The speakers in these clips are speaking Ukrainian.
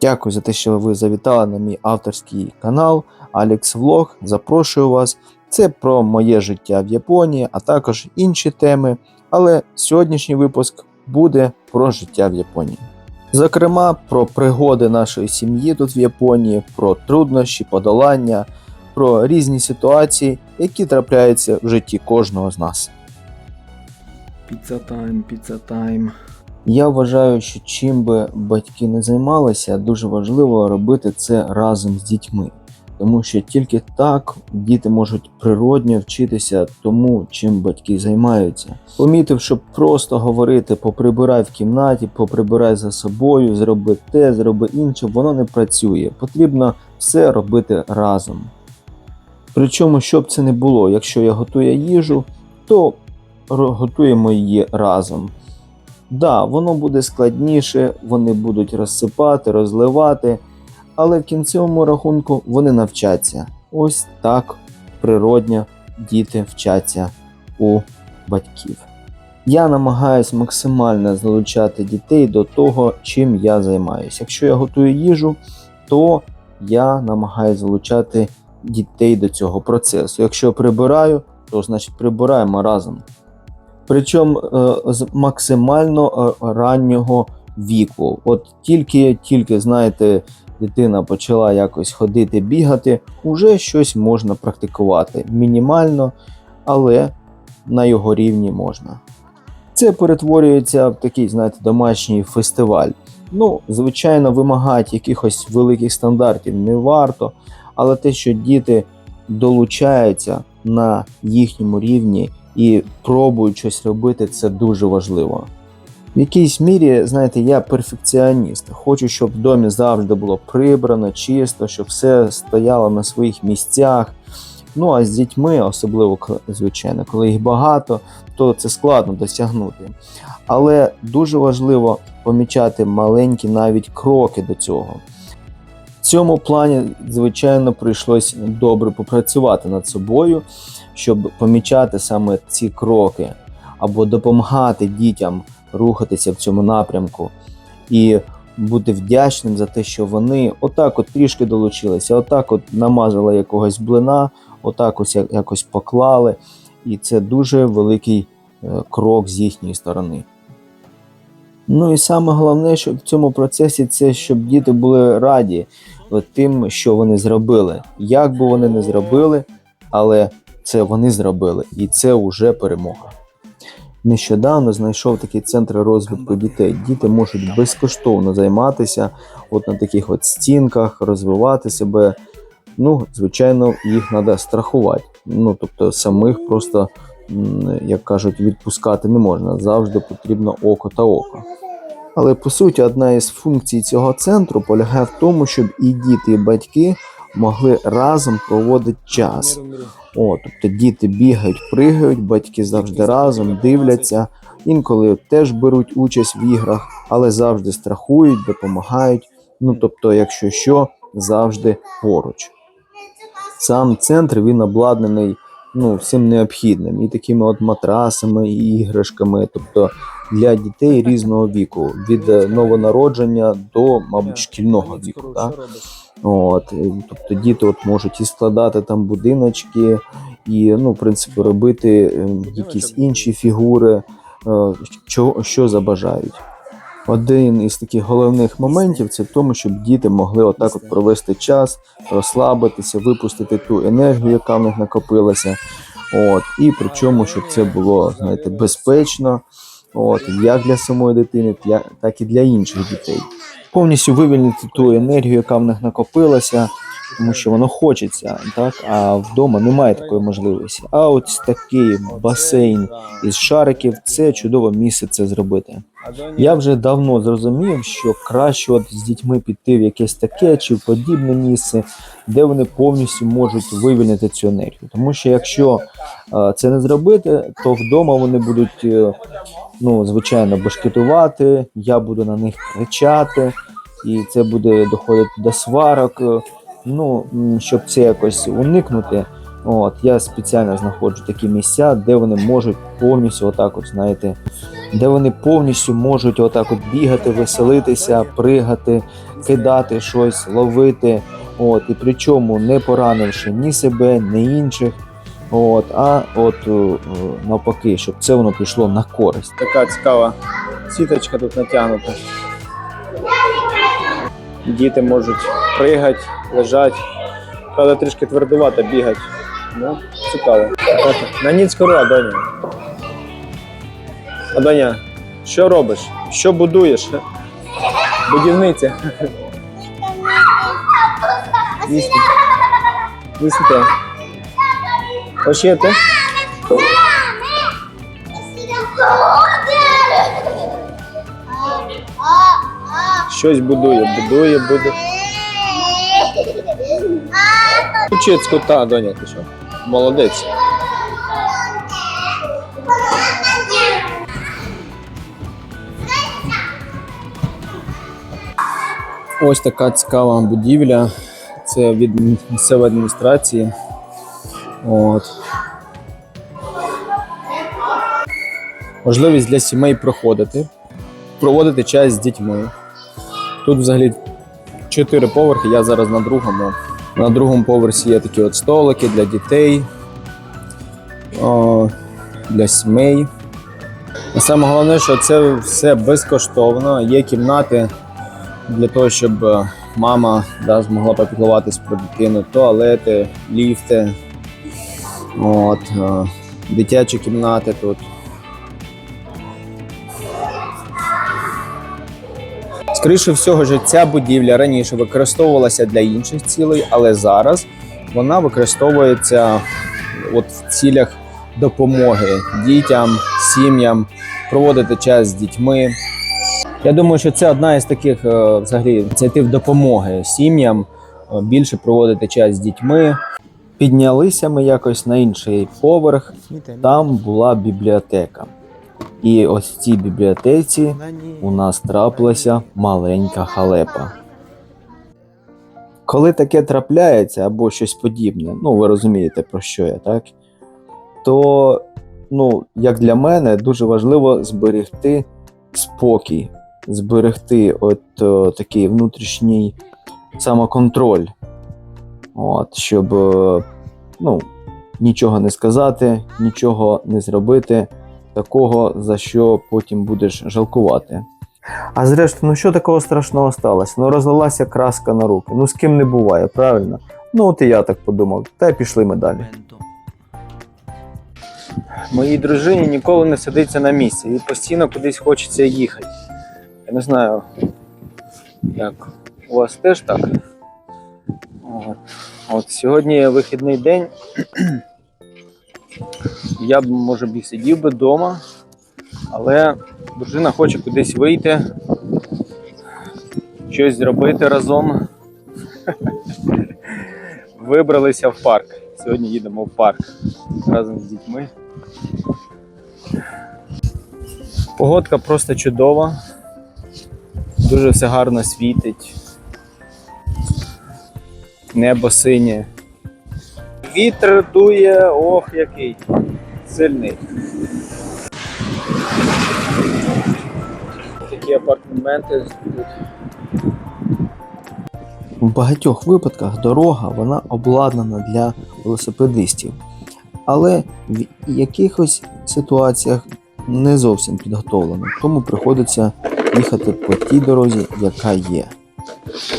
Дякую за те, що ви завітали на мій авторський канал Алекс Влог. Запрошую вас. Це про моє життя в Японії, а також інші теми. Але сьогоднішній випуск буде про життя в Японії. Зокрема, про пригоди нашої сім'ї тут в Японії, про труднощі, подолання, про різні ситуації, які трапляються в житті кожного з нас. Піца тайм, піца тайм. Я вважаю, що чим би батьки не займалися, дуже важливо робити це разом з дітьми, тому що тільки так діти можуть природньо вчитися тому, чим батьки займаються. Помітив, що просто говорити поприбирай в кімнаті, поприбирай за собою, зроби те, зроби інше, воно не працює. Потрібно все робити разом. Причому, щоб це не було, якщо я готую їжу, то готуємо її разом. Да, воно буде складніше, вони будуть розсипати, розливати, але в кінцевому рахунку вони навчаться. Ось так природньо діти вчаться у батьків. Я намагаюсь максимально залучати дітей до того, чим я займаюся. Якщо я готую їжу, то я намагаюся залучати дітей до цього процесу. Якщо прибираю, то значить прибираємо разом. Причому е, з максимально е, раннього віку. От тільки, тільки знаєте, дитина почала якось ходити, бігати, уже щось можна практикувати. Мінімально, але на його рівні можна. Це перетворюється в такий, знаєте, домашній фестиваль. Ну, звичайно, вимагати якихось великих стандартів не варто, але те, що діти долучаються на їхньому рівні і пробують щось робити, це дуже важливо. В якійсь мірі, знаєте, я перфекціоніст. Хочу, щоб в домі завжди було прибрано, чисто, щоб все стояло на своїх місцях. Ну а з дітьми, особливо звичайно, коли їх багато, то це складно досягнути. Але дуже важливо помічати маленькі навіть кроки до цього. В цьому плані, звичайно, прийшлось добре попрацювати над собою, щоб помічати саме ці кроки або допомагати дітям рухатися в цьому напрямку і бути вдячним за те, що вони отак от трішки долучилися, отак от намазали якогось блина, отак ось якось поклали. І це дуже великий е, крок з їхньої сторони. Ну і саме головне, що в цьому процесі це щоб діти були раді тим, що вони зробили. Як би вони не зробили, але це вони зробили, і це вже перемога. Нещодавно знайшов такий центр розвитку дітей. Діти можуть безкоштовно займатися от на таких от стінках, розвивати себе. Ну, звичайно, їх треба страхувати. Ну, тобто самих просто, як кажуть, відпускати не можна. Завжди потрібно око та око. Але по суті, одна із функцій цього центру полягає в тому, щоб і діти, і батьки могли разом проводити час. О, тобто діти бігають, пригають, батьки завжди разом дивляться, інколи теж беруть участь в іграх, але завжди страхують, допомагають. Ну тобто, якщо що, завжди поруч. Сам центр він обладнаний ну, всім необхідним, і такими от матрасами, і іграшками, тобто для дітей різного віку, від е, новонародження до, мабуть, шкільного віку. Так? От, тобто діти от можуть і складати там будиночки, і ну, в принципі, робити е, якісь інші фігури, е, що, що забажають. Один із таких головних моментів це в тому, щоб діти могли отак от провести час, розслабитися, випустити ту енергію, яка в них накопилася. От, і причому, щоб це було знаєте, безпечно, от, як для самої дитини, так і для інших дітей повністю вивільнити ту енергію, яка в них накопилася, тому що воно хочеться, так а вдома немає такої можливості. А от такий басейн із шариків це чудове місце це зробити. Я вже давно зрозумів, що краще от з дітьми піти в якесь таке чи в подібне місце, де вони повністю можуть вивільнити цю енергію. Тому що якщо це не зробити, то вдома вони будуть, е, ну, звичайно, башкетувати, я буду на них кричати, і це буде доходити до сварок. Е, Ну, щоб це якось уникнути, От, я спеціально знаходжу такі місця, де вони можуть повністю, отак, от, знаєте, де вони повністю можуть отак от бігати, веселитися, пригати, кидати щось, ловити. От, і причому не поранивши ні себе, ні інших. От, а от е, навпаки, щоб це воно пішло на користь. Така цікава сіточка тут натягнута. Діти можуть пригати, лежати. Правда, трішки твердувато бігати. Ну, цікаво. На ніц корова, Доня. А Доня, що робиш? Що будуєш? Будівниця. Їсти. Їсти. Очити. Щось будує, будує, буде. Учить кота, Доня, ти що? Молодець. Ось така цікава будівля. Це від місцевої адміністрації. От. Можливість для сімей проходити, проводити час з дітьми. Тут взагалі чотири поверхи, я зараз на другому. На другому поверсі є такі от столики для дітей, для сімей. А саме головне, що це все безкоштовно. Є кімнати для того, щоб е, мама да, змогла попіклуватись про дитину, туалети, ліфти, от, е, дитячі кімнати тут. Скоріше всього, що ця будівля раніше використовувалася для інших цілей, але зараз вона використовується от в цілях допомоги дітям, сім'ям, проводити час з дітьми. Я думаю, що це одна із таких е, взагалі ініціатив допомоги сім'ям е, більше проводити час з дітьми. Піднялися ми якось на інший поверх. Там була бібліотека. І ось в цій бібліотеці у нас трапилася маленька халепа. Коли таке трапляється або щось подібне, ну ви розумієте про що я, так? То, ну, як для мене, дуже важливо зберегти спокій, зберегти от о, такий внутрішній самоконтроль. От, щоб ну, нічого не сказати, нічого не зробити такого, за що потім будеш жалкувати. А зрештою, ну що такого страшного сталося? Ну розлилася краска на руки. Ну з ким не буває, правильно? Ну от і я так подумав. Та й пішли ми далі. Моїй дружині ніколи не сидиться на місці, і постійно кудись хочеться їхати. Я не знаю, як у вас теж так. От, От сьогодні вихідний день. Я б, може б і сидів би вдома, але дружина хоче кудись вийти, щось зробити разом. Вибралися в парк. Сьогодні їдемо в парк разом з дітьми. Погодка просто чудова. Дуже все гарно світить. Небо синє. Вітер дує, ох, який сильний. Такі апартаменти тут. В багатьох випадках дорога вона обладнана для велосипедистів, але в якихось ситуаціях не зовсім підготовлена, тому приходиться їхати по тій дорозі, яка є.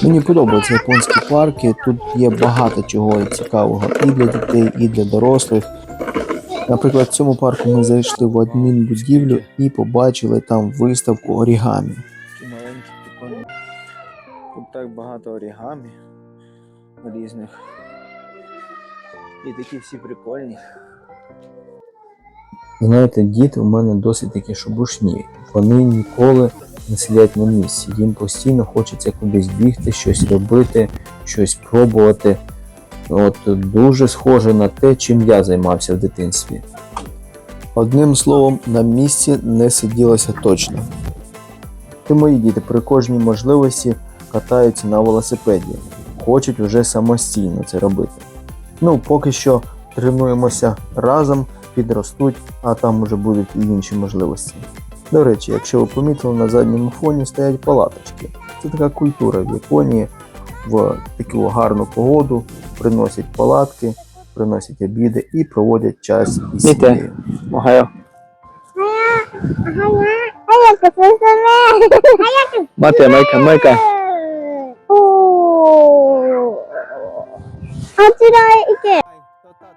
Мені подобаються японські парки. Тут є багато чого цікавого і для дітей, і для дорослих. Наприклад, в цьому парку ми зайшли в адмінбудівлю і побачили там виставку орігамі. Такі маленькі, прикольні. Тут так багато орігамі різних. І такі всі прикольні. Знаєте, діти у мене досить такі шобушні. Вони ніколи не сидять на місці. Їм постійно хочеться кудись бігти, щось робити, щось пробувати. От дуже схоже на те, чим я займався в дитинстві. Одним словом, на місці не сиділося точно. Ти мої діти при кожній можливості катаються на велосипеді, хочуть вже самостійно це робити. Ну, поки що тренуємося разом, підростуть, а там уже будуть і інші можливості. До речі, якщо ви помітили, на задньому фоні стоять палаточки. Це така культура в Японії в таку гарну погоду, приносять палатки, приносять обіди і проводять час із сім'єю. Мати, майка, майка.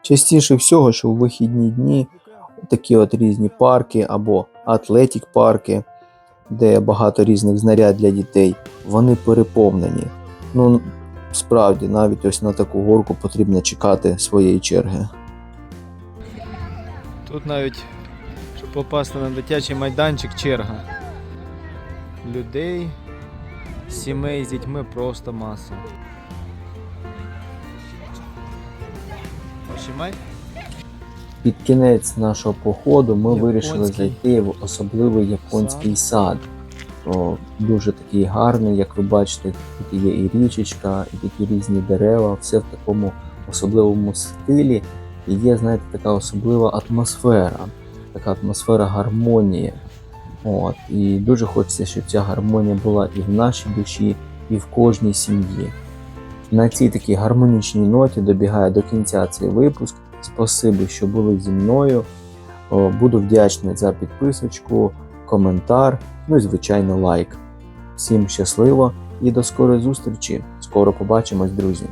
Частіше всього, що в вихідні дні такі от різні парки або атлетік парки, де багато різних знарядь для дітей, вони переповнені. Ну, справді, навіть ось на таку горку потрібно чекати своєї черги. Тут навіть, щоб попасти на дитячий майданчик, черга. Людей, сімей з дітьми просто маса. Ошимай? Під кінець нашого походу ми Японський вирішили зайти в особливий японський сад. О, дуже такий гарний, як ви бачите, тут є і річечка, і такі різні дерева, все в такому особливому стилі. І є, знаєте, така особлива атмосфера, така атмосфера гармонії. От, і дуже хочеться, щоб ця гармонія була і в нашій душі, і в кожній сім'ї. На цій такій гармонічній ноті добігає до кінця цей випуск. Спасибі, що були зі мною. Буду вдячний за підписочку, коментар, ну і звичайно лайк. Всім щасливо і до скорої зустрічі! Скоро побачимось, друзі!